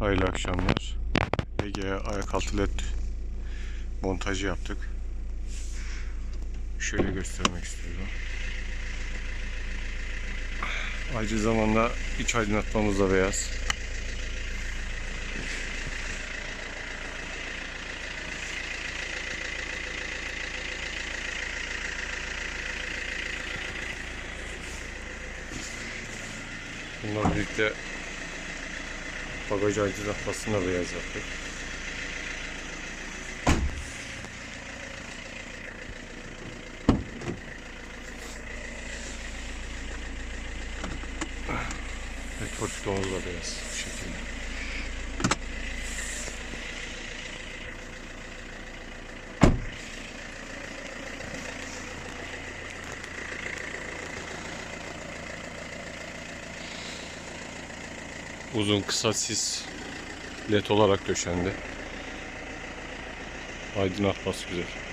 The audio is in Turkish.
Hayırlı akşamlar. Ege'ye ayak altı led montajı yaptık. Şöyle göstermek istiyorum. Aynı zamanda iç aydınlatmamız da beyaz. Bunlarla birlikte bagaj aydınlatmasını da beyaz yaptık. Ve torpidomuz da beyaz bu şekilde. Uzun kısa sis led olarak döşendi. Aydınlatması güzel.